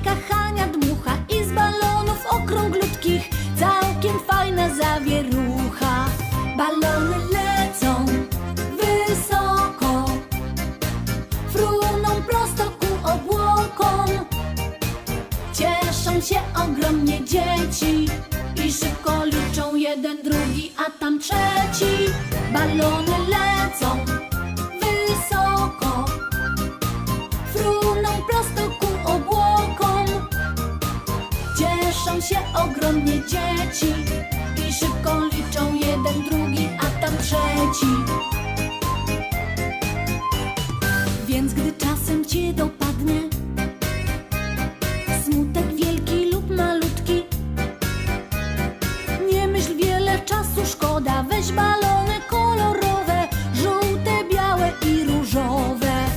Hejka Hania dmucha i z balonów okrąglutkich całkiem fajna zawierucha. Balony lecą wysoko, fruną prosto ku obłokom. Cieszą się ogromnie dzieci i szybko liczą jeden, drugi, a tam trzeci. Balony lecą Cieszą się ogromnie dzieci i szybko liczą jeden, drugi, a tam trzeci. Więc gdy czasem cię do